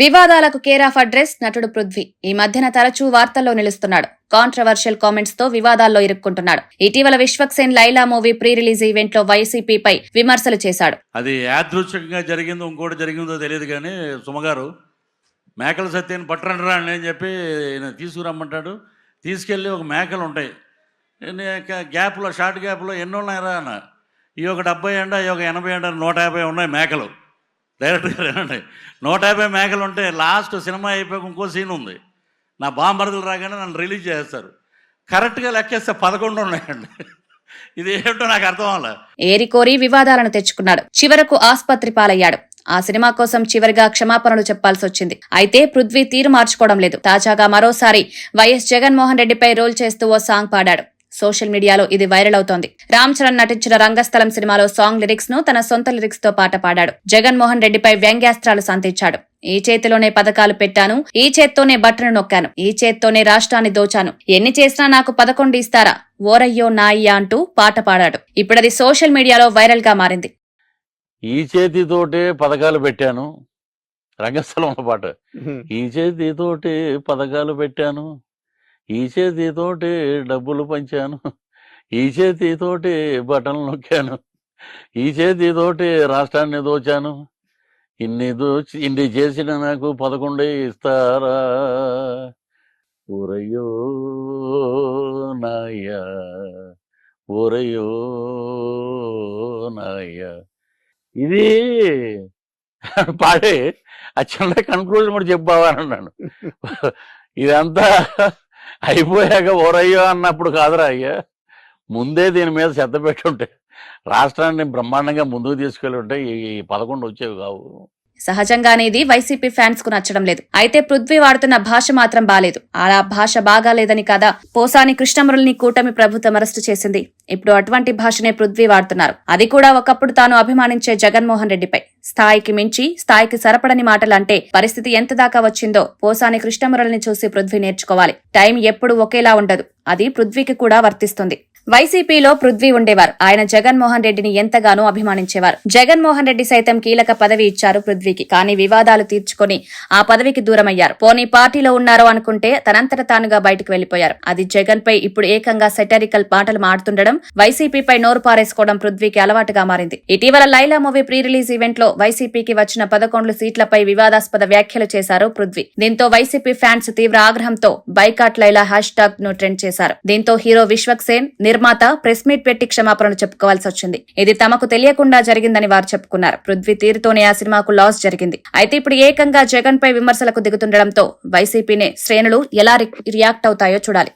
వివాదాలకు care of address నటుడు పృథ్వీ. ఈ మధ్యన తరచూ వార్తల్లో నిలుస్తున్నాడు. కాంట్రవర్షియల్ కామెంట్స్తో వివాదాల్లో ఇరుక్కుంటున్నాడు. ఇటీవల Vishwaksen Laila movie pre release ఈవెంట్లో వైసీపీపై విమర్శలు చేశాడు. అది యాదృచ్ఛికంగా జరిగిందో ఇంకోటి జరిగిందో తెలియదు కానీ సుమగారు మేకల సత్యాన్ని పట్టరండి అని చెప్పి తీసుకురమ్మంటాడు. తీసుకెళ్ళి ఒక మేకలు ఉంటాయి. గ్యాప్లో షార్ట్ గ్యాప్లో ఎన్నో ఉన్నాయి రా అన్న. ఈ ఒక డెబ్బై ఎండ ఈ ఒక ఎనభై ఎండ నూట యాభై ఉన్నాయి మేకలు. డైరెక్ట్గా వినండి. నూట యాభై మేకలు ఉంటే లాస్ట్ సినిమా అయిపోయాక ఇంకో సీన్ ఉంది. నా బాంబరదలు రాగానే నన్ను రిలీజ్ చేస్తారు. కరెక్ట్గా లెక్కేస్తే పదకొండు ఉన్నాయండి. ఇది ఏమిటో నాకు అర్థం అవ్వలే. ఏరికోరి వివాదాలను తెచ్చుకున్నాడు. చివరకు ఆస్పత్రి పాలయ్యాడు. ఆ సినిమా కోసం చివరిగా క్షమాపణలు చెప్పాల్సి వచ్చింది. అయితే పృథ్వీ తీరు మార్చుకోవడం లేదు. తాజాగా మరోసారి వైఎస్ జగన్మోహన్ రెడ్డిపై రోల్ చేస్తూ ఓ సాంగ్ పాడాడు. సోషల్ మీడియాలో ఇది వైరల్ అవుతోంది. రామ్ చరణ్ నటించిన రంగస్థలం సినిమాలో సాంగ్ లిరిక్స్ను తన సొంత లిరిక్స్తో పాట పాడాడు. జగన్మోహన్ రెడ్డిపై వ్యంగ్యాస్త్రాలు సంధించాడు. ఈ చేతిలోనే పథకాలు పెట్టాను ఈ చేత్తోనే బట్టను నొక్కాను ఈ చేత్తోనే రాష్ట్రాన్ని దోచాను. ఎన్ని చేసినా నాకు పదకొండు ఇస్తారా? ఓరయ్యో నాయ్యా అంటూ పాట పాడాడు. ఇప్పుడది సోషల్ మీడియాలో వైరల్గా మారింది. ఈ చేతితోటే పథకాలు పెట్టాను రంగస్థలం పాట. ఈ చేతితోటే పథకాలు పెట్టాను ఈ చేతితోటి డబ్బులు పంచాను. ఈ చేతితోటి బటన్లు నొక్కాను. ఈ చేతితోటి రాష్ట్రాన్ని దోచాను. ఇన్ని దోచి ఇన్ని చేసిన నాకు పదకొండే ఇస్తారా? ఊరయ్యో నాయ్యా ఊరయ్యో నాయ్యా. ఇది పాడే ఆ చిన్న కన్క్లూజన్ కూడా చెప్పావా అన్నాను. ఇదంతా అయిపోయాక ఓరయ్యో అన్నప్పుడు కాదురా అయ్యా. ముందే దీని మీద శ్రద్ధ పెట్టుంటే రాష్ట్రాన్ని బ్రహ్మాండంగా ముందుకు తీసుకెళ్ళి ఉంటే ఈ పదకొండు వచ్చేవి కావు. సహజంగానే ఇది వైసీపీ ఫ్యాన్స్కు నచ్చడం లేదు. అయితే పృథ్వీ వాడుతున్న భాష మాత్రం బాలేదు. అలా భాష బాగాలేదని కదా? పోసాని కృష్ణమురళిని కూటమి ప్రభుత్వం అరెస్టు చేసింది. ఇప్పుడు అటువంటి భాషనే పృథ్వీ వాడుతున్నారు. అది కూడా ఒకప్పుడు తాను అభిమానించే జగన్మోహన్ రెడ్డిపై. స్థాయికి మించి స్థాయికి సరపడని మాటలు అంటే పరిస్థితి ఎంత దాకా వచ్చిందో పోసాని కృష్ణమురళిని చూసి పృథ్వీ నేర్చుకోవాలి. టైం ఎప్పుడు ఒకేలా ఉండదు. అది పృథ్వీకి కూడా వర్తిస్తుంది. వైసీపీలో పృథ్వీ ఉండేవారు. ఆయన జగన్మోహన్ రెడ్డిని ఎంతగానో అభిమానించేవారు. జగన్మోహన్ రెడ్డి సైతం కీలక పదవి ఇచ్చారు పృథ్వీకి. కానీ వివాదాలు తీర్చుకొని ఆ పదవికి దూరమయ్యారు. పోనీ పార్టీలో ఉన్నారో అనుకుంటే తనంతట తానుగా బయటకు వెళ్ళిపోయారు అది జగన్ పై ఇప్పుడు ఏకంగా సెటరికల్ పాటలు మాడుతుండడం వైసీపీపై నోరు పారేసుకోవడం పృథ్వీకి అలవాటుగా మారింది. ఇటీవల లైలా మూవీ ప్రీ రిలీజ్ ఈవెంట్లో వైసీపీకి వచ్చిన పదకొండు సీట్లపై వివాదాస్పద వ్యాఖ్యలు చేశారు పృథ్వీ. దీంతో వైసీపీ ఫ్యాన్స్ తీవ్ర ఆగ్రహంతో బైకాట్ లైలా హ్యాష్ ట్యాగ్ను ట్రెండ్ చేశారు. దీంతో హీరో విశ్వక్ సేన్ నిర్మాత ప్రెస్ మీట్ పెట్టి క్షమాపణలు చెప్పుకోవాల్సి వచ్చింది. ఇది తమకు తెలియకుండా జరిగిందని వారు చెప్పుకున్నారు. పృథ్వీ తీరుతోనే ఆ సినిమాకు లాస్ జరిగింది. అయితే ఇప్పుడు ఏకంగా జగన్ పై విమర్శలకు దిగుతుండటంతో వైసీపీనే శ్రేణులు ఎలా రియాక్ట్ అవుతాయో చూడాలి.